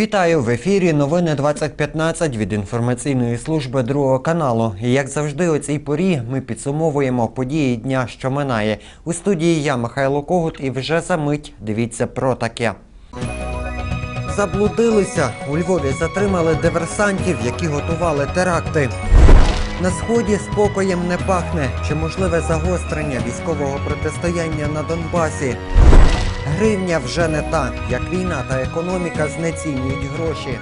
Вітаю в ефірі. Новини 2015 від інформаційної служби другого каналу. І як завжди, у цій порі ми підсумовуємо події дня, що минає. У студії я Михайло Когут, і вже за мить дивіться про таке. Заблудилися. У Львові затримали диверсантів, які готували теракти. На сході спокоєм не пахне. Чи можливе загострення військового протистояння на Донбасі? Гривня вже не та, як війна та економіка знецінюють гроші.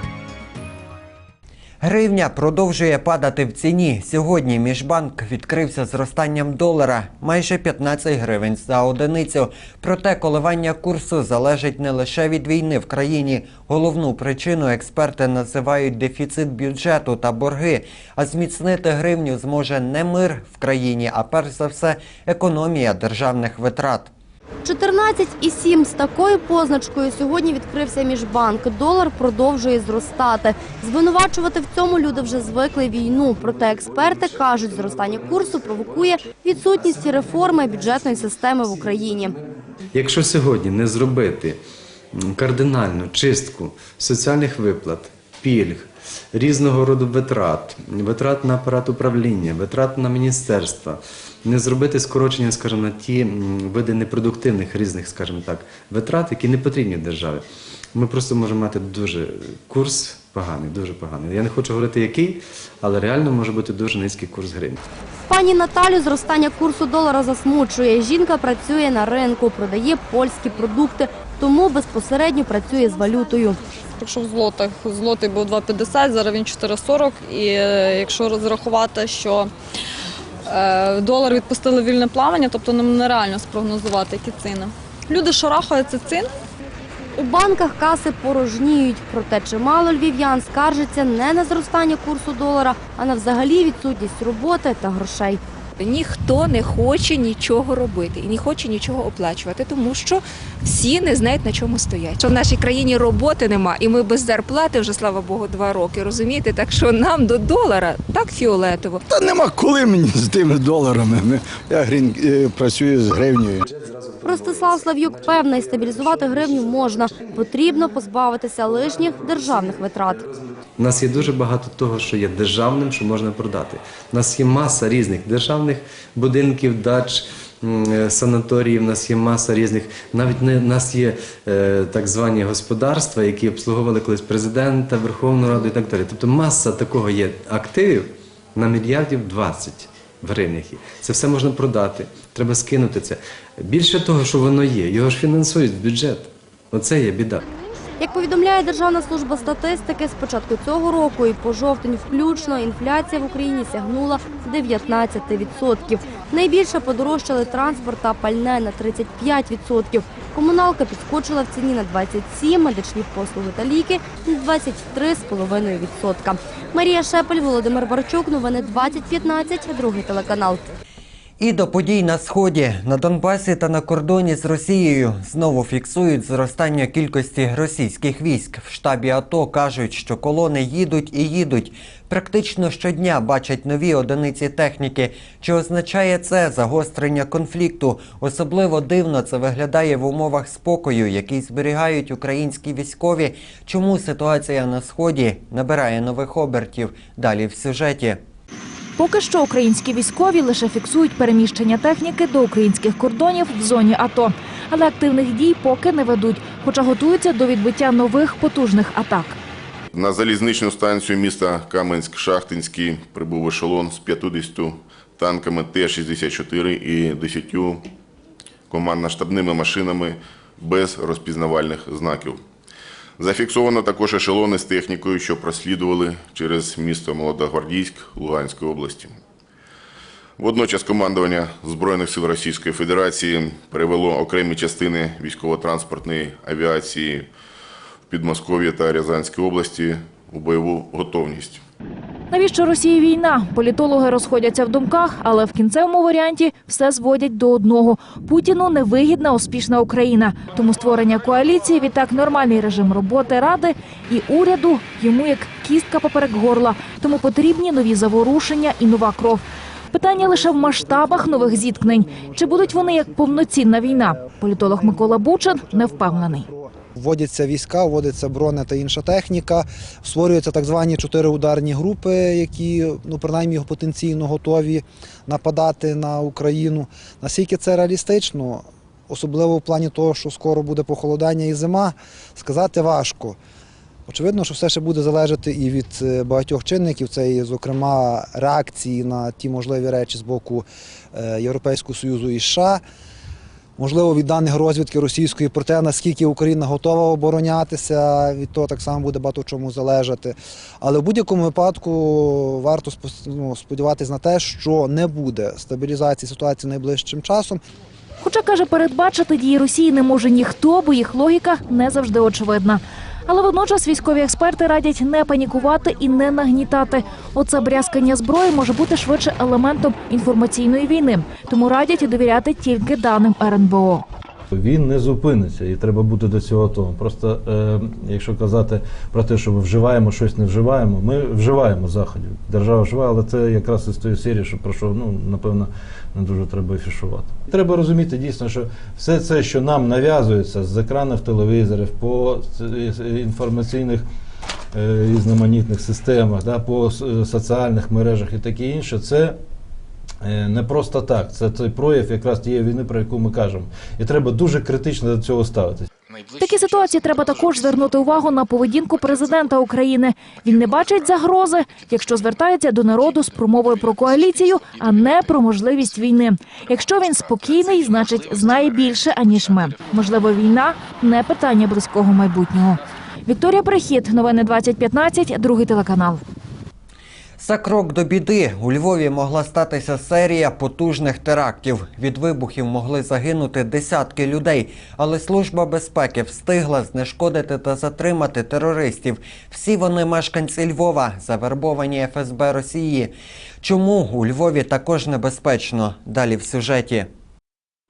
Гривня продовжує падати в ціні. Сьогодні міжбанк відкрився зростанням долара майже 15 гривень за одиницю. Проте коливання курсу залежить не лише від війни в країні. Головну причину експерти називають дефіцит бюджету та борги. А зміцнити гривню зможе не мир в країні, а перш за все економія державних витрат. 14,7 з такою позначкою сьогодні відкрився міжбанк. Долар продовжує зростати. Звинувачувати в цьому люди вже звикли війну. Проте експерти кажуть, зростання курсу провокує відсутність реформи бюджетної системи в Україні. Якщо сьогодні не зробити кардинальну чистку соціальних виплат, пільг, різного роду витрат, витрат на апарат управління, витрат на міністерства, не зробити скорочення, скажімо, на ті види непродуктивних різних, скажімо так, витрат, які не потрібні державі, ми просто можемо мати дуже курс поганий, дуже поганий. Я не хочу говорити який, але реально може бути дуже низький курс гривні. Пані Наталю зростання курсу долара засмучує. Жінка працює на ринку, продає польські продукти, тому безпосередньо працює з валютою. Якщо в злотих злотий був 2,50, зараз він 4,40. І е, якщо розрахувати, що е, долар відпустили вільне плавання, тобто нам нереально спрогнозувати, які ціни. Люди шарахаються цін. У банках каси порожніють, проте чимало львів'ян скаржаться не на зростання курсу долара, а на взагалі відсутність роботи та грошей. Ніхто не хоче нічого робити і не хоче нічого оплачувати, тому що всі не знають на чому стоять. Що в нашій країні роботи нема, і ми без зарплати вже слава Богу два роки. Розумієте, так що нам до долара так фіолетово. Та нема коли мені з тими доларами. Ми- Я грін, е, працюю з гривнею. Ростислав Слав'юк певний, стабілізувати гривню можна. Потрібно позбавитися лишніх державних витрат. У нас є дуже багато того, що є державним, що можна продати. У нас є маса різних державних будинків, дач, е, санаторіїв, у нас є маса різних. Навіть не, нас є е, так звані господарства, які обслуговували колись президента, Верховну Раду і так далі. Тобто маса такого є активів на мільярдів 20 в гривнях. Це все можна продати, треба скинути це. Більше того, що воно є, його ж фінансують з бюджету. Оце є біда. Як повідомляє Державна служба статистики, з початку цього року і по жовтень включно інфляція в Україні сягнула 19%. Найбільше подорожчали транспорт та пальне на 35%. Комуналка підскочила в ціні на 27%, медичні послуги та ліки на 23,5%. Марія Шепель, Володимир Барчук, новини 2015, другий телеканал. І до подій на сході на Донбасі та на кордоні з Росією знову фіксують зростання кількості російських військ. В штабі АТО кажуть, що колони їдуть і їдуть. Практично щодня бачать нові одиниці техніки. Чи означає це загострення конфлікту? Особливо дивно це виглядає в умовах спокою, який зберігають українські військові. Чому ситуація на сході набирає нових обертів? Далі в сюжеті. Поки що українські військові лише фіксують переміщення техніки до українських кордонів в зоні АТО, але активних дій поки не ведуть, хоча готуються до відбиття нових потужних атак. На залізничну станцію міста Каменськ-Шахтинський прибув ешелон з 50 танками Т-64 і 10 командно-штабними машинами без розпізнавальних знаків. Зафіксовано також ешелони з технікою, що прослідували через місто Молодогвардійськ Луганської області. Водночас командування Збройних сил Російської Федерації перевело окремі частини військово-транспортної авіації в Підмосков'я та Рязанській області у бойову готовність. Навіщо Росії війна? Політологи розходяться в думках, але в кінцевому варіанті все зводять до одного: Путіну невигідна успішна Україна. Тому створення коаліції, відтак нормальний режим роботи ради і уряду йому як кістка поперек горла. Тому потрібні нові заворушення і нова кров. Питання лише в масштабах нових зіткнень. Чи будуть вони як повноцінна війна? Політолог Микола Бучин не впевнений. Вводяться війська, вводиться броня та інша техніка, створюються так звані чотири ударні групи, які ну принаймні потенційно готові нападати на Україну. Наскільки це реалістично, особливо в плані того, що скоро буде похолодання і зима, сказати важко. Очевидно, що все ще буде залежати і від е, багатьох чинників. Це і, зокрема, реакції на ті можливі речі з боку е, Європейського Союзу і США. Можливо, від даних розвідки російської про те, наскільки Україна готова оборонятися, від того так само буде багато чому залежати. Але в будь-якому випадку варто ну, сподіватися на те, що не буде стабілізації ситуації найближчим часом. Хоча каже, передбачити дії Росії не може ніхто, бо їх логіка не завжди очевидна. Але водночас військові експерти радять не панікувати і не нагнітати. Оце брязкання зброї може бути швидше елементом інформаційної війни, тому радять довіряти тільки даним РНБО. Він не зупиниться, і треба бути до цього готовим. Просто е, якщо казати про те, що ми вживаємо щось, не вживаємо, ми вживаємо заходів. Держава вживає, але це якраз із тої серії, що про що ну напевно не дуже треба афішувати. Треба розуміти дійсно, що все це, що нам нав'язується з екранів телевізорів, по е, інформаційних е, різноманітних системах, да, по соціальних мережах і таке інше, це Е, Не просто так, це той прояв якраз тієї війни, про яку ми кажемо. І треба дуже критично до цього ставитись. В такій ситуації треба також звернути увагу на поведінку президента України. Він не бачить загрози, якщо звертається до народу з промовою про коаліцію, а не про можливість війни. Якщо він спокійний, значить знає більше аніж ми. Можливо, війна не питання близького майбутнього. Вікторія Прихід, новини 2015, другий телеканал. За крок до біди у Львові могла статися серія потужних терактів. Від вибухів могли загинути десятки людей, але служба безпеки встигла знешкодити та затримати терористів. Всі вони мешканці Львова, завербовані ФСБ Росії. Чому у Львові також небезпечно? Далі в сюжеті.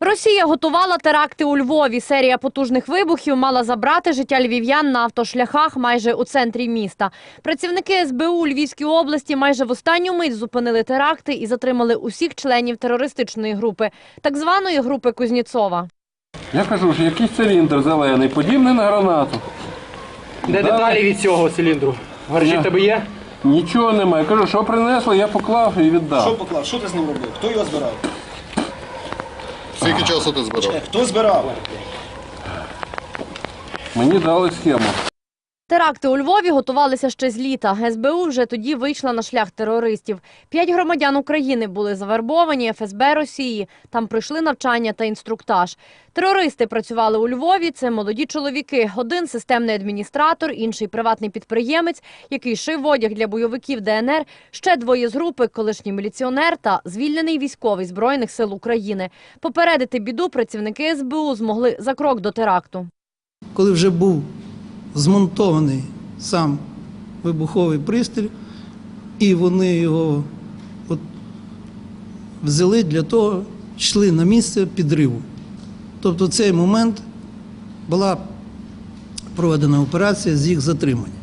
Росія готувала теракти у Львові. Серія потужних вибухів мала забрати життя львів'ян на автошляхах майже у центрі міста. Працівники СБУ у Львівській області майже в останню мить зупинили теракти і затримали усіх членів терористичної групи, так званої групи Кузнєцова. Я кажу, що якийсь циліндр зелений, подібний на гранату. Де Да. деталі від цього циліндру? Гаражі в тебе є? Нічого немає. Кажу, що принесли, я поклав і віддав. Що поклав? Що ти з ним робив? Хто його збирав? Скільки часу ти збирав? Хто збирав? Мені дали схему. Теракти у Львові готувалися ще з літа. СБУ вже тоді вийшла на шлях терористів. П'ять громадян України були завербовані ФСБ Росії. Там пройшли навчання та інструктаж. Терористи працювали у Львові. Це молоді чоловіки. Один системний адміністратор, інший приватний підприємець, який шив одяг для бойовиків ДНР. Ще двоє з групи, колишній міліціонер та звільнений військовий збройних сил України. Попередити біду працівники СБУ змогли за крок до теракту. коли вже був змонтований сам вибуховий пристрій, і вони його от взяли для того, йшли на місце підриву. Тобто в цей момент була проведена операція з їх затримання.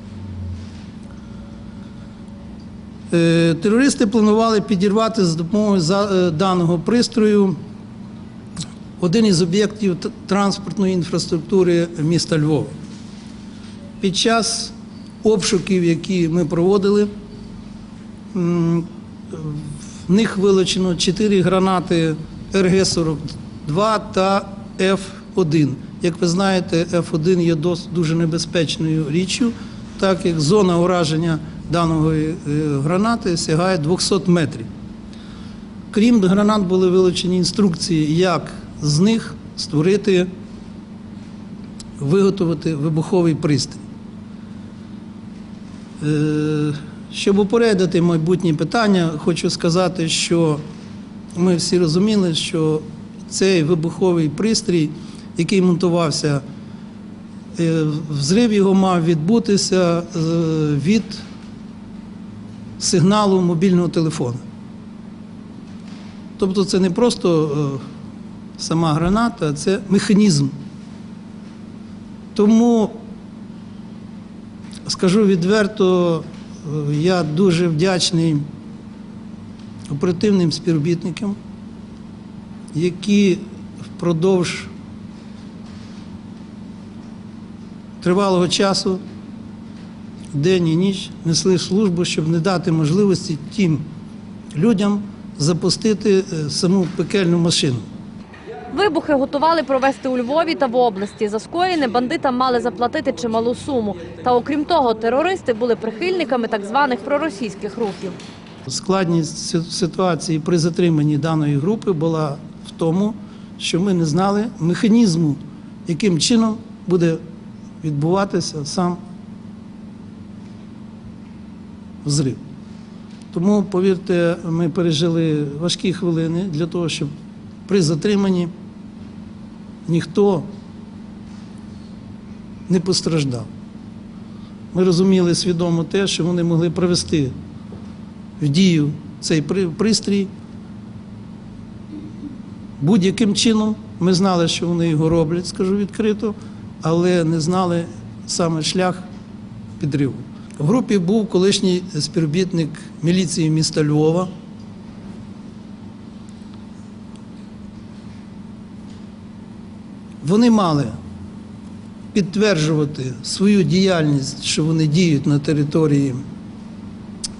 Е, Терористи планували підірвати з допомогою е, даного пристрою один із об'єктів транспортної інфраструктури міста Львова. Під час обшуків, які ми проводили, в них вилучено 4 гранати РГ-42 та Ф-1. Як ви знаєте, Ф-1 є дуже небезпечною річчю, так як зона ураження даної е, гранати сягає 200 метрів. Крім гранат, були вилучені інструкції, як з них створити, виготовити вибуховий пристрій. Е, Щоб упередити майбутні питання, хочу сказати, що ми всі розуміли, що цей вибуховий пристрій, який монтувався, е, взрив його мав відбутися е, від сигналу мобільного телефону. Тобто це не просто сама граната, це механізм. Тому, скажу відверто, я дуже вдячний оперативним співробітникам, які впродовж тривалого часу, день і ніч несли службу, щоб не дати можливості тим людям запустити е, саму пекельну машину. Вибухи готували провести у Львові та в області. За скоєне бандитам мали заплатити чималу суму. Та окрім того, терористи були прихильниками так званих проросійських рухів. Складність ситуації при затриманні даної групи була в тому, що ми не знали механізму, яким чином буде відбуватися сам взрив. Тому, повірте, ми пережили важкі хвилини для того, щоб при затриманні ніхто не постраждав. Ми розуміли свідомо те, що вони могли привести в дію цей пристрій. Будь-яким чином ми знали, що вони його роблять, скажу відкрито, але не знали саме шлях підриву. В групі був колишній співробітник міліції міста Львова. Вони мали підтверджувати свою діяльність, що вони діють на території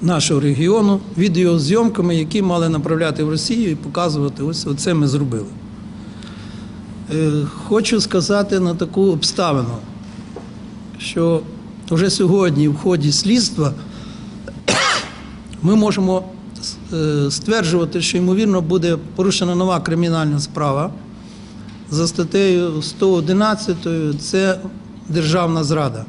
нашого регіону відеозйомками, які мали направляти в Росію і показувати, ось оце ми зробили. Е, Хочу сказати на таку обставину, що вже сьогодні в ході слідства ми можемо е, стверджувати, що ймовірно буде порушена нова кримінальна справа за статтею 111 це державна зрада.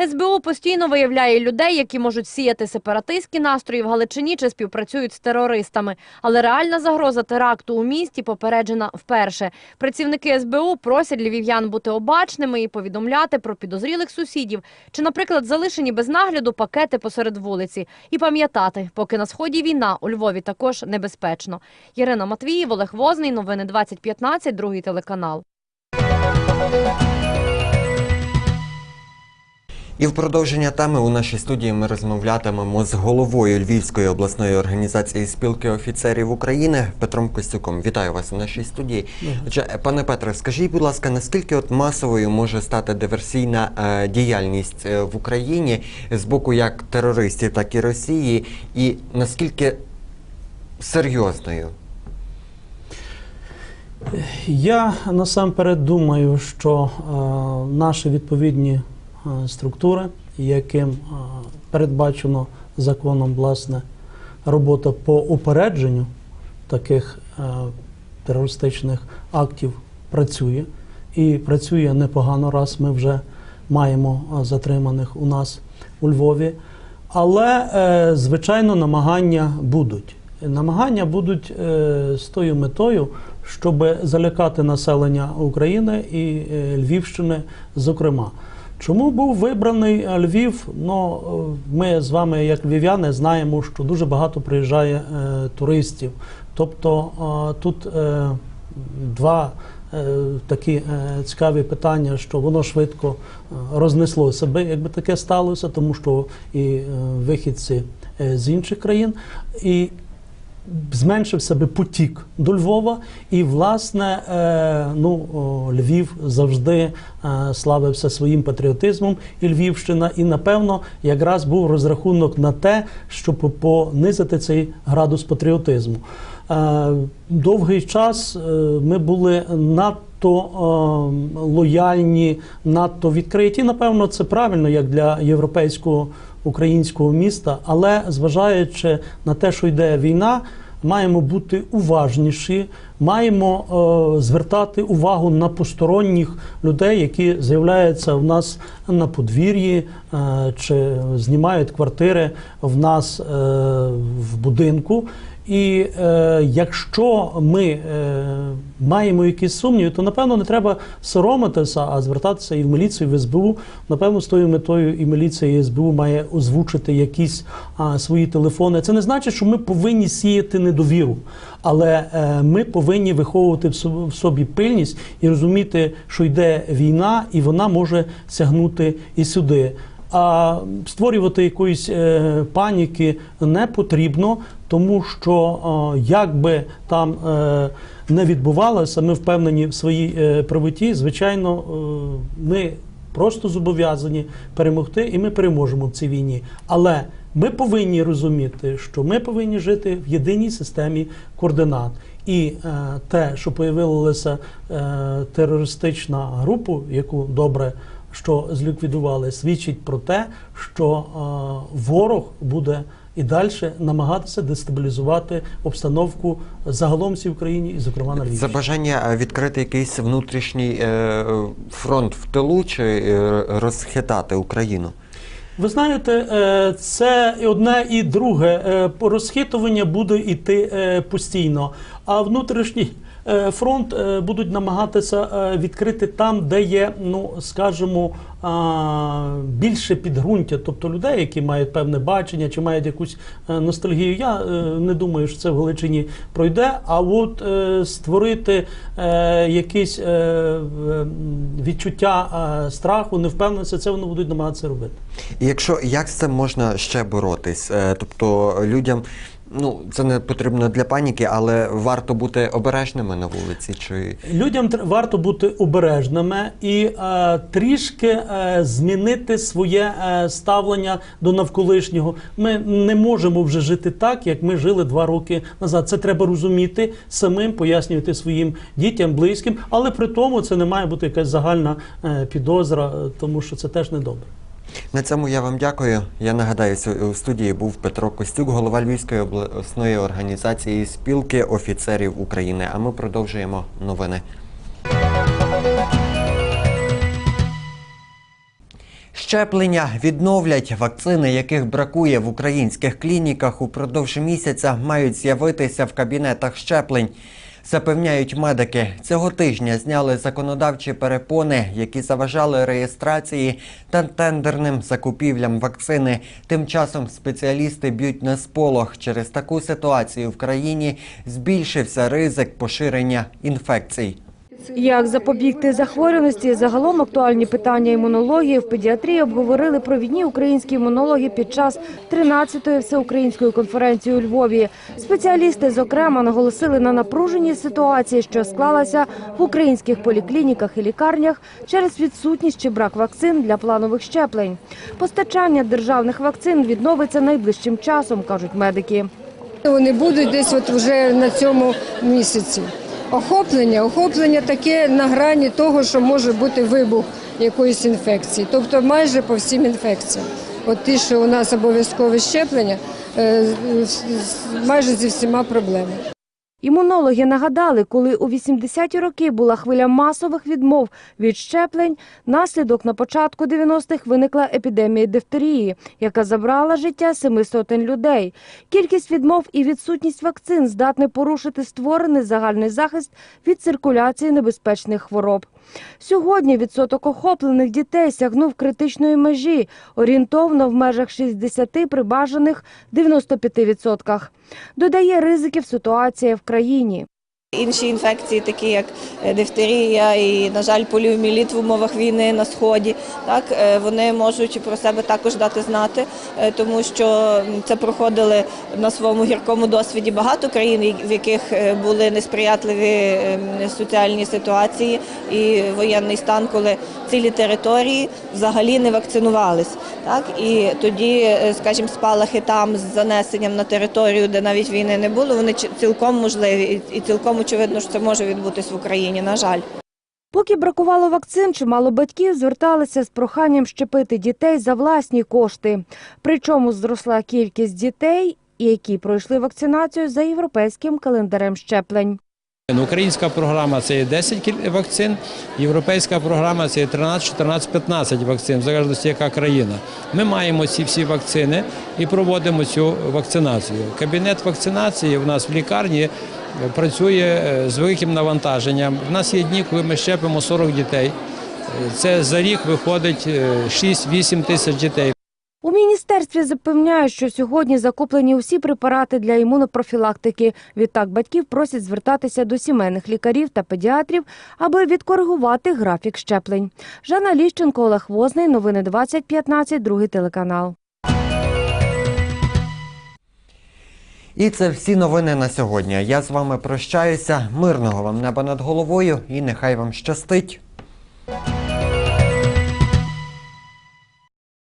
СБУ постійно виявляє людей, які можуть сіяти сепаратистські настрої в Галичині чи співпрацюють з терористами. Але реальна загроза теракту у місті попереджена вперше. Працівники СБУ просять львів'ян бути обачними і повідомляти про підозрілих сусідів чи, наприклад, залишені без нагляду пакети посеред вулиці. І пам'ятати, поки на сході війна у Львові також небезпечно. Ірина Матвіїв, Олег Возний, новини 2015, другий телеканал. І в продовження теми у нашій студії ми розмовлятимемо з головою Львівської обласної організації спілки офіцерів України Петром Костюком. Вітаю вас у нашій студії. Отже, пане Петре, скажіть, будь ласка, наскільки от масовою може стати диверсійна е, діяльність е, в Україні з боку як терористів, так і Росії, і наскільки серйозною? Я насамперед думаю, що е, наші відповідні е, структури, яким е, передбачено законом власне робота по упередженню таких е, терористичних актів, працює і працює непогано, раз ми вже маємо е, затриманих у нас у Львові. Але, е, звичайно, намагання будуть. Намагання будуть е, з тою метою, щоб залякати населення України і е, Львівщини, зокрема. Чому був вибраний е, Львів? Ну, е, ми з вами, як львів'яни, знаємо, що дуже багато приїжджає е, туристів. Тобто е, тут е, два е, такі е, цікаві питання, що воно швидко е, рознесло себе, якби таке сталося, тому що і е, вихідці з інших країн. І зменшився би потік до Львова, і власне е, ну, Львів завжди е, славився своїм патріотизмом, і Львівщина, і напевно якраз був розрахунок на те, щоб понизити цей градус патріотизму. Е, довгий час ми були надто е, лояльні, надто відкриті. Напевно, це правильно як для європейського українського міста, але зважаючи на те, що йде війна, маємо бути уважніші, маємо е, звертати увагу на посторонніх людей, які з'являються в нас на подвір'ї е, чи знімають квартири в нас е, в будинку. І е, якщо ми е, маємо якісь сумніви, то напевно не треба соромитися, а звертатися і в міліцію, і в СБУ. Напевно, з тою метою і міліція, і СБУ має озвучити якісь а, свої телефони. Це не значить, що ми повинні сіяти недовіру, але е, ми повинні виховувати в собі, пильність і розуміти, що йде війна, і вона може сягнути і сюди. А створювати якоїсь е, паніки не потрібно, тому що як би там е, не відбувалося, ми впевнені в своїй е, правоті. Звичайно, ми просто зобов'язані перемогти, і ми переможемо в цій війні. Але ми повинні розуміти, що ми повинні жити в єдиній системі координат. І е, те, що появилася е, терористична група, яку добре що зліквідували, свідчить про те, що е, ворог буде і далі намагатися дестабілізувати обстановку загалом в цій Україні, і зокрема на Це бажання е, відкрити якийсь внутрішній е, фронт в тилу чи розхитати Україну? Ви знаєте, це і одне і друге. Розхитування буде йти постійно, а внутрішній фронт е, будуть намагатися е, відкрити там, де є, ну скажімо, більше підґрунтя, тобто людей, які мають певне бачення чи мають якусь е, ностальгію. Я е, не думаю, що це в Галичині пройде. А от е, створити е, якісь е, відчуття е, страху, невпевненості, це вони будуть намагатися робити. І якщо як з цим можна ще боротись? Е, Тобто людям, ну це не потрібно для паніки, але варто бути обережними на вулиці. Чи Людям варто бути обережними і е, трішки е, змінити своє е, ставлення до навколишнього. Ми не можемо вже жити так, як ми жили два роки назад. Це треба розуміти самим, пояснювати своїм дітям, близьким, але при тому це не має бути якась загальна е, підозра, е, тому що це теж не добре. На цьому я вам дякую. Я нагадаю, у студії був Петро Костюк, голова Львівської обласної організації спілки офіцерів України. А ми продовжуємо новини. Щеплення відновлять вакцини, яких бракує в українських клініках упродовж місяця, мають з'явитися в кабінетах щеплень. Запевняють медики, цього тижня зняли законодавчі перепони, які заважали реєстрації та тендерним закупівлям вакцини. Тим часом спеціалісти б'ють на сполох. Через таку ситуацію в країні збільшився ризик поширення інфекцій. Як запобігти захворюваності? Загалом актуальні питання імунології в педіатрії обговорили провідні українські імунологи під час 13-ї всеукраїнської конференції у Львові. Спеціалісти, зокрема, наголосили на напруженій ситуації, що склалася в українських поліклініках і лікарнях через відсутність чи брак вакцин для планових щеплень. Постачання державних вакцин відновиться найближчим часом, кажуть медики. Вони будуть десь от вже на цьому місяці. Охоплення, охоплення таке на грані того, що може бути вибух якоїсь інфекції, тобто майже по всім інфекціям. От ті, що у нас обов'язкове щеплення, е, майже зі всіма проблемами. Імунологи нагадали, коли у 80-ті роки була хвиля масових відмов від щеплень, наслідок на початку 90-х виникла епідемія дифтерії, яка забрала життя семи сотень людей. Кількість відмов і відсутність вакцин здатні порушити створений загальний захист від циркуляції небезпечних хвороб. Сьогодні відсоток охоплених дітей сягнув критичної межі, орієнтовно в межах 60 при бажаних 95%. Додає ризиків ситуація в країні. Інші інфекції, такі як е, дифтерія і, на жаль, поліоміеліт в умовах війни на сході, так е, вони можуть про себе також дати знати, е, тому що це проходили на своєму гіркому досвіді багато країн, в яких були несприятливі ем, соціальні ситуації і воєнний стан, коли цілі території взагалі не вакцинувались. Так і тоді, скажімо, спалахи там з занесенням на територію, де навіть війни не було, вони цілком можливі і цілком очевидно, що це може відбутись в Україні. На жаль. Поки бракувало вакцин, чимало батьків зверталися з проханням щепити дітей за власні кошти. Причому зросла кількість дітей, які пройшли вакцинацію за європейським календарем щеплень. Ну, Українська програма це є 10 вакцин, європейська програма це є 13, 14, 15 вакцин, в залежності яка країна. Ми маємо ці всі вакцини і проводимо цю вакцинацію. Кабінет вакцинації в нас в лікарні працює е, з великим навантаженням. У нас є дні, коли ми щепимо 40 дітей. Е, Це за рік виходить е, 6-8 тисяч дітей. У міністерстві запевняють, що сьогодні закуплені усі препарати для імунопрофілактики. Відтак батьків просять звертатися до сімейних лікарів та педіатрів, аби відкоригувати графік щеплень. Жанна Ліщенко, Олег Возний. Новини 2015, другий телеканал. І це всі новини на сьогодні. Я з вами прощаюся. Мирного вам неба над головою і нехай вам щастить.